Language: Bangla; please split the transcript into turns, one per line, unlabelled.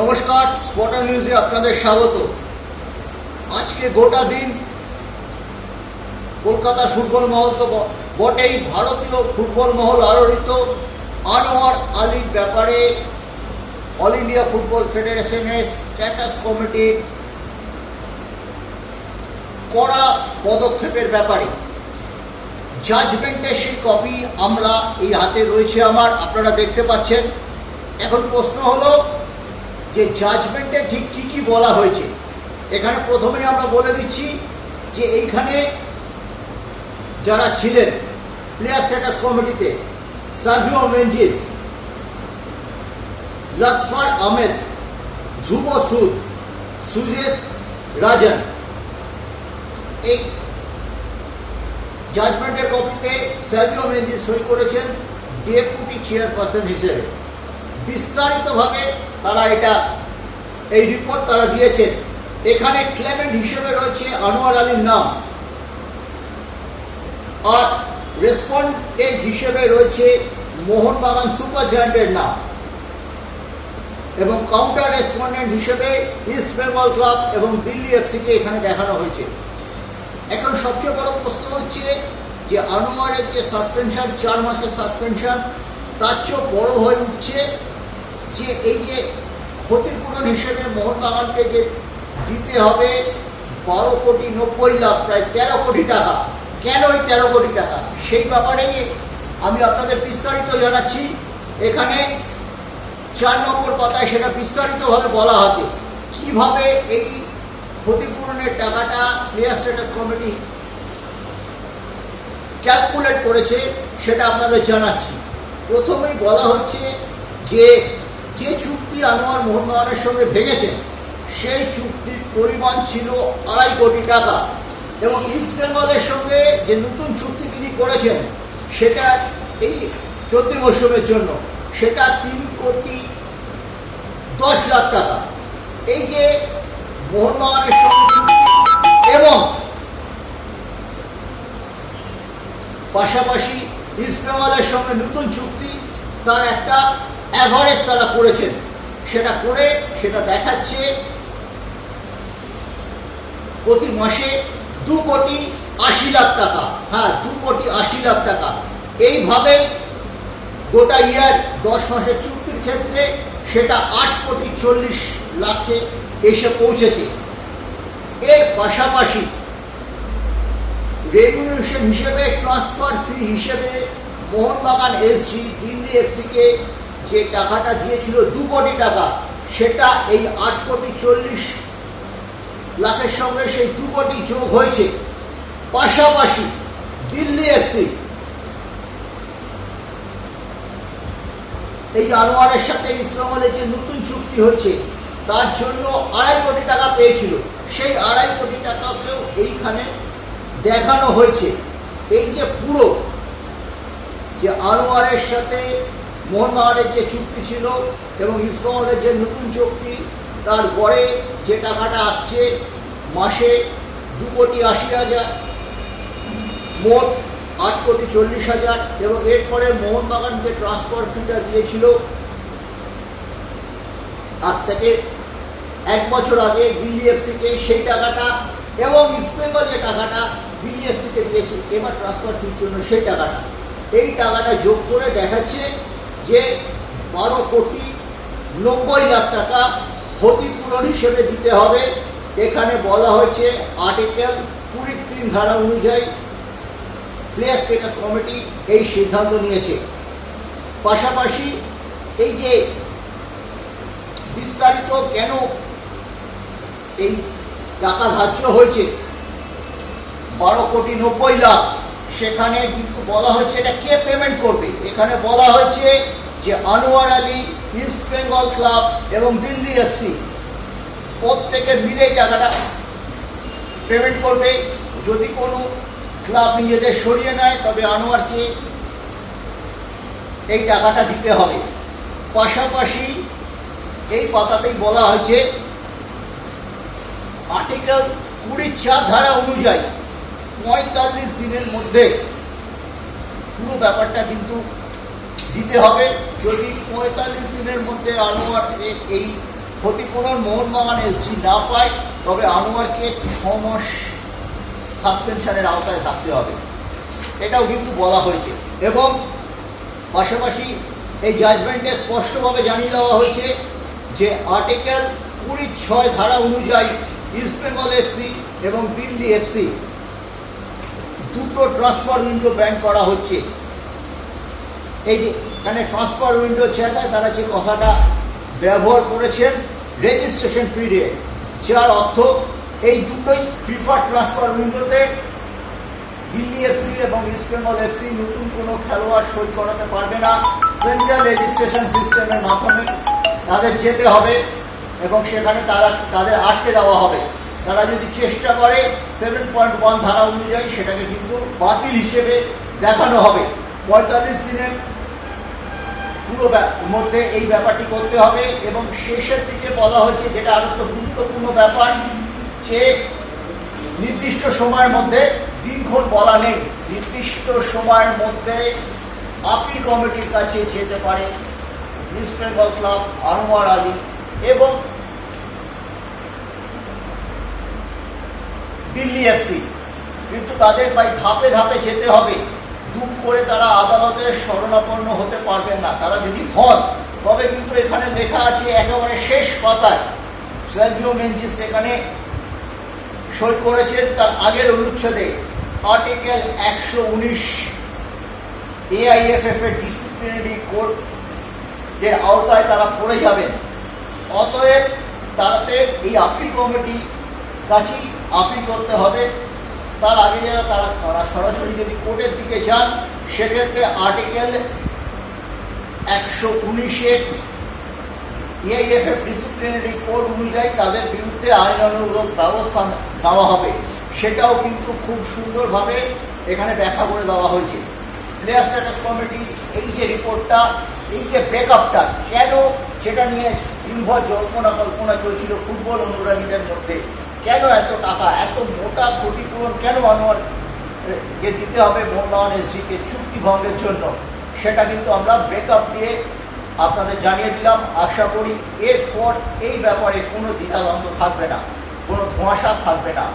নমস্কার স্পটার নিউজে আপনাদের স্বাগত। আজকে গোটা দিন কলকাতার ফুটবল মহল তো বটেই, ভারতীয় ফুটবল মহল আলোড়িত। আনোয়ার আলীর ব্যাপারে অল ইন্ডিয়া ফুটবল ফেডারেশনের স্ট্যাটাস কমিটির কড়া পদক্ষেপের ব্যাপারে। জাজমেন্টের সেই কপি আমরা এই হাতে রয়েছে আমার, আপনারা দেখতে পাচ্ছেন। এখন প্রশ্ন হলো যে জাজমেন্টে ঠিক কী কী বলা হয়েছে। এখানে প্রথমেই আমরা বলে দিচ্ছি যে এইখানে যারা ছিলেন প্লেয়ার স্ট্যাটাস কমিটিতে সার্ভিও মেঞ্জিস লসফার আহমেদ ধ্রুব সুদ সুজেশ রাজন এই জাজমেন্টের কপিতে সার্ভিও মেঞ্জিস সই করেছেন ডেপুটি চেয়ারপারসন হিসেবে। বিস্তারিতভাবে তারা এটা, এই রিপোর্ট তারা দিয়েছেন। এখানে ক্লেমেন্ট হিসেবে রয়েছে আনোয়ার আলীর নাম। আর রেসপন্ডেন্ট হিসেবে রয়েছে মোহনবাগান সুপার জায়ান্টের নাম। এবং কাউন্টার রেসপন্ডেন্ট হিসেবে ইস্ট বেঙ্গল ক্লাব এবং দিল্লি এফসিকে এখানে দেখানো হয়েছে। এখন সবচেয়ে বড় প্রশ্ন হচ্ছে যে আনোয়ারের যে সাসপেনশন চার মাসের সাসপেনশন তার চেয়েও বড় হয়ে উঠছে যে এই যে ক্ষতিপূরণ হিসেবে মোহনবাগানকে যে দিতে হবে বারো কোটি নব্বই লাখ, প্রায় তেরো কোটি টাকা। কেন ওই তেরো কোটি টাকা? সেই ব্যাপারেই আমি আপনাদের বিস্তারিত জানাচ্ছি। এখানে চার নম্বর পাতায় সেটা বিস্তারিতভাবে বলা আছে কীভাবে এই ক্ষতিপূরণের টাকাটা প্লেয়ার স্ট্যাটাস কমিটি ক্যালকুলেট করেছে সেটা আপনাদের জানাচ্ছি। প্রথমেই বলা হচ্ছে যে যে চুক্তি আনোয়ার মোহনবাগানের সঙ্গে ভেঙেছেন সেই চুক্তির পরিমাণ ছিল আড়াই কোটি টাকা। এবং ইস্ট বেঙ্গলের সঙ্গে যে নতুন চুক্তি তিনি করেছেন, সেটা এই চলতি মরশুমের জন্য, সেটা তিন কোটি দশ লাখ টাকা। এই যে মোহনবাগানের সঙ্গে এবং পাশাপাশি ইস্ট বেঙ্গলের সঙ্গে নতুন চুক্তি, তার একটা অ্যাভারেজ তারা করেছেন। সেটা করে, সেটা দেখাচ্ছে প্রতি মাসে দু কোটি আশি লাখ টাকা। হ্যাঁ দু কোটি আশি লাখ টাকা। এইভাবে গোটা ইয়ার দশ মাসের চুক্তির ক্ষেত্রে সেটা আট কোটি চল্লিশ লাখে এসে পৌঁছেছে। এর পাশাপাশি রেগুলেশন হিসেবে ট্রান্সফার ফি হিসেবে মোহনবাগান এসজি দিল্লি এফসিকে যে টাকাটা দিয়েছিল দু কোটি টাকা, সেটা এই আট কোটি চল্লিশ লাখের সঙ্গে সেই দু কোটি যোগ হয়েছে। পাশাপাশি দিল্লি এফসি এই আনোয়ারের সাথে ইসলামালের যে নতুন চুক্তি হয়েছে, তার জন্য আড়াই কোটি টাকা পেয়েছিল। সেই আড়াই কোটি টাকাকেও এইখানে দেখানো হয়েছে। এই যে পুরো যে আনোয়ারের সাথে মোহনবাগানের যে চুক্তি ছিল এবং ইসলামের যে নতুন চুক্তি, তার গড়ে যে টাকাটা আসছে মাসে দু কোটি আশি হাজার, মোট আট কোটি চল্লিশ হাজার এবং এরপরে মোহনবাগান যে ট্রান্সফার ফিটা দিয়েছিল আজ থেকে এক বছর আগে দিল্লি এফসিকে সেই টাকাটা এবং ইস্টবেঙ্গল যে টাকাটা দিল্লি এফসিকে দিয়েছে, এবার ট্রান্সফার ফির জন্য সেই টাকাটা। এই টাকাটা যোগ করে দেখাচ্ছে যে বারো কোটি নব্বই লাখ টাকা ক্ষতিপূরণ হিসেবে দিতে হবে। এখানে বলা হয়েছে আর্টিকেল কুড়ি তিন ধারা অনুযায়ী প্লেয়ার স্টেটাস কমিটি এই সিদ্ধান্ত নিয়েছে। পাশাপাশি এই যে বিস্তারিত কেন এই টাকা ধার্য হয়েছে, বারো কোটি নব্বই লাখ সেখানে বলা হচ্ছে এটা কে পেমেন্ট করবে? এখানে বলা হয়েছে যে আনোয়ার আলী ইস্ট বেঙ্গল ক্লাব এবং দিল্লি এফসি প্রত্যেকের মিলে টাকাটা পেমেন্ট করবে। যদি কোনো ক্লাব নিজেদের সরিয়ে নেয়, তবে আনোয়ারকে এই টাকাটা দিতে হবে। পাশাপাশি এই পাতাতেই বলা হয়েছে আর্টিকেল কুড়ি চার ধারা অনুযায়ী পঁয়তাল্লিশ দিনের মধ্যে পুরো ব্যাপারটা কিন্তু দিতে হবে। যদি পঁয়তাল্লিশ দিনের মধ্যে আনোয়ার এই ক্ষতিপূরণ মোহনবাগান এসজি না পায়, তবে আনোয়ারকে ছ মাস সাসপেনশনের আওতায় থাকতে হবে। এটাও কিন্তু বলা হয়েছে। এবং পাশাপাশি এই জাজমেন্টে স্পষ্টভাবে জানিয়ে দেওয়া হয়েছে যে আর্টিকেল কুড়ি ছয় ধারা অনুযায়ী ইস্ট বেঙ্গল এফসি এবং দিল্লি এফসি দুটো ট্রান্সফার উইন্ডো ব্যান করা হচ্ছে। এই যে, এখানে ট্রান্সফার উইন্ডো জায়গায় তারা যে কথাটা ব্যবহার করেছেন রেজিস্ট্রেশন পিরিয়ড যার অর্থ এই দুটোই ফিফা ট্রান্সফার উইন্ডোতে দিল্লি এফসি এবং ইস্ট বেঙ্গল এফসি নতুন কোনো খেলোয়াড় সই করাতে পারবে না। সেন্ট্রাল রেজিস্ট্রেশন সিস্টেমের মাধ্যমে তাদের যেতে হবে এবং সেখানে তারা, তাদের আটকে দেওয়া হবে। তারা যদি চেষ্টা করে সেভেন পয়েন্ট ওয়ান ধারা অনুযায়ী সেটাকে কিন্তু বাতিল হিসেবে দেখানো হবে। পঁয়তাল্লিশ দিনের পুরো মধ্যে এই ব্যাপারটি করতে হবে এবং শেষের দিকে বলা হয়েছে যেটা আরও গুরুত্বপূর্ণ ব্যাপার, যে নির্দিষ্ট সময়ের মধ্যে দিনক্ষণ বলা নেই। নির্দিষ্ট সময়ের মধ্যে আপিল কমিটির কাছে যেতে পারে ইস্ট বেঙ্গল ক্লাব আনোয়ার আলী এবং দিল্লি এফসি কিন্তু তাদের ভাই ধাপে ধাপে যেতে হবে। দুম করে তারা আদালতে শরণাপন্ন হতে পারবেন না। তারা যদি হন, তবে কিন্তু এখানে লেখা আছে একেবারে শেষ পাতায়। সার্জিও মেঞ্জিস এখানে সই করেছেন তার আগের অনুচ্ছেদে। আর্টিকেল একশো উনিশ এআইএফএফ এর ডিসিপ্লিনারি কোড এর আওতায় তারা পড়ে যাবেন। অতএব তাতে এই আপিল কমিটি কাছেই আপিল করতে হবে। তার আগে যারা তারা তারা সরাসরি যদি কোর্টের দিকে যান, সেক্ষেত্রে আর্টিকেল একশো উনিশের এআইএফএফ ডিসিপ্লিনারি কোড অনুযায়ী তাদের বিরুদ্ধে আইনানুগত ব্যবস্থা নেওয়া হবে। সেটাও কিন্তু খুব সুন্দরভাবে এখানে ব্যাখ্যা করে দেওয়া হয়েছে। প্লেয়ার স্ট্যাটাস কমিটির এই যে রিপোর্টটা এই যে ব্রেকআপটা কেন যেটা নিয়ে দিনভর জল্পনা কল্পনা চলছিল ফুটবল অনুরাগীদের মধ্যে? কেন এত টাকা? এত মোটা ক্ষতিপূরণ কেন কে দিতে হবে মনমোহন এসিকে চুক্তি ভঙ্গের জন্য? সেটা কিন্তু আমরা ব্রেকআপ দিয়ে আপনাদের জানিয়ে দিলাম। আশা করি এরপর এই ব্যাপারে কোনো দ্বিধাদ্বন্দ্ব থাকবে না, কোনো ধোঁয়াশা থাকবে না।